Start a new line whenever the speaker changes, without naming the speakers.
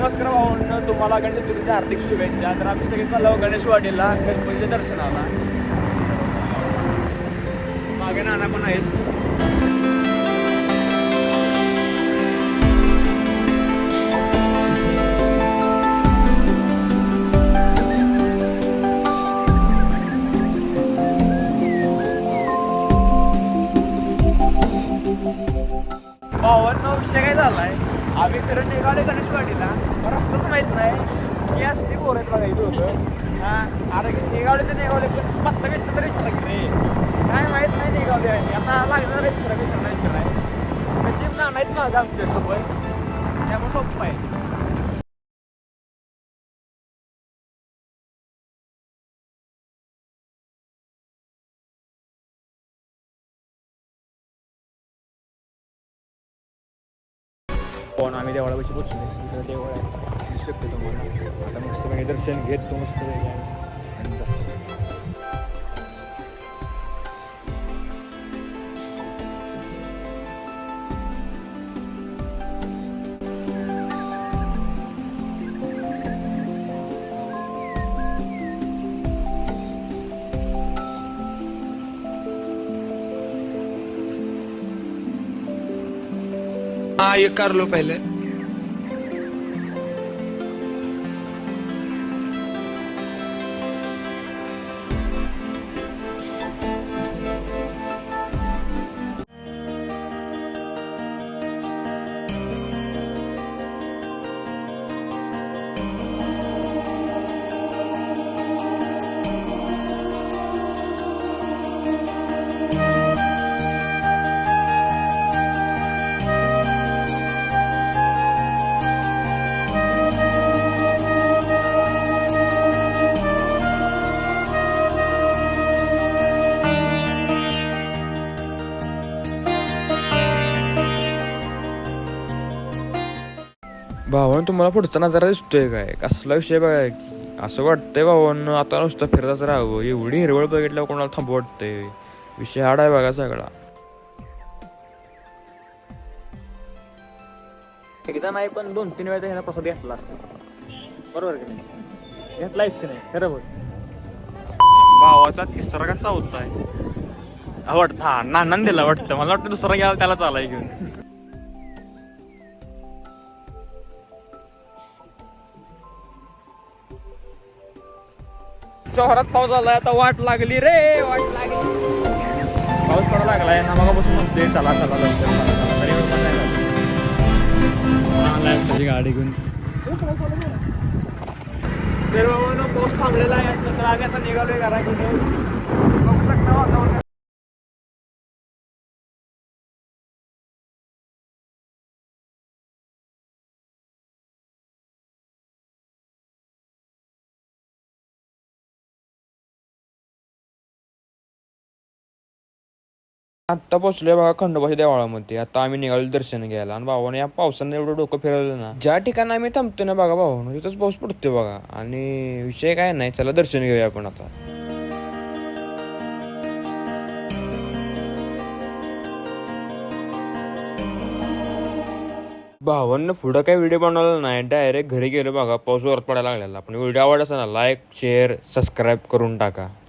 नमस्कार भाऊंनो तुम्हाला गणेश चतुर्थीच्या हार्दिक शुभेच्छा. तर आम्ही सगळे चाललो गणेशवाडीला गणपतीच्या दर्शनाला. मागे नाना पण आहेत. भावांना विषय काय झालाय? आम्ही तर निघाले गणेशवाडीला रस्ताच माहीत नाही. या असली पोर आहेत बघा इथं होतं हा अरे निघाले तर निघाले पण पत्ता भेटलं तरी विचारा की रे. काय माहीत नाही निघाले आणि आता लागणार विचारा विचारा विचाराय नशीब ना नाहीत माझं आमच्यासोबत त्यामुळे सोपं आहे. पण आम्ही देवळापाशी पोचलो. इकडे देवळ आहे शक्यतो मला आता मस्त पैकी दर्शन घेत तो मस्त
हाँ ये कर लो पहले।
भावानं तुम्हाला पुढचा नजारा दिसतोय काय? कसला विषय बघा की? असं वाटतंय भावानं आता नुसतं फिरतच राहावं. एवढी हिरवळ बघितल्यावर कोणाला थांबू वाटतंय? विषय हाड आहे बघा सगळा.
एकदा नाही पण दोन तीन वेळा ह्याला प्रसाद घेतला असता. बरोबर की नाही? नाही? खरं बोल. भावाचा तिसरा का चौथा आहे? वाटतं हा नानान दिला वाटतं. मला वाटतं दुसरा घ्यायला त्याला चालाय घेऊन. शहरात पाऊस आलाय आता वाट लागली रे वाट लागली. पाऊस पडा लागलाय. ना मग बसून म्हणते चला चला लवकर त्याची गाडी घेऊन. तर बाबा पाऊस थांबलेला आहे तर आम्ही आता निघालोय घराकडे. बघू शकता
आत्ता पोचलोय बघा खंडोबाच्या देवाळामध्ये. आता आम्ही निघालो दर्शन घ्यायला. आणि भावाने या पावसाने एवढं डोकं फिरवलं ना ज्या ठिकाणी आम्ही थांबतो ना बघा भावानं तिथंच पाऊस पडतोय बघा. आणि विषय काय नाही चला दर्शन घेऊया आपण आता. भावांना पुढं काही व्हिडिओ बनवला नाही. डायरेक्ट घरी गेलो बघा पाऊस वरत पडायला लागलेला. पण व्हिडिओ आवडला ना लाईक शेअर सबस्क्राईब करून टाका.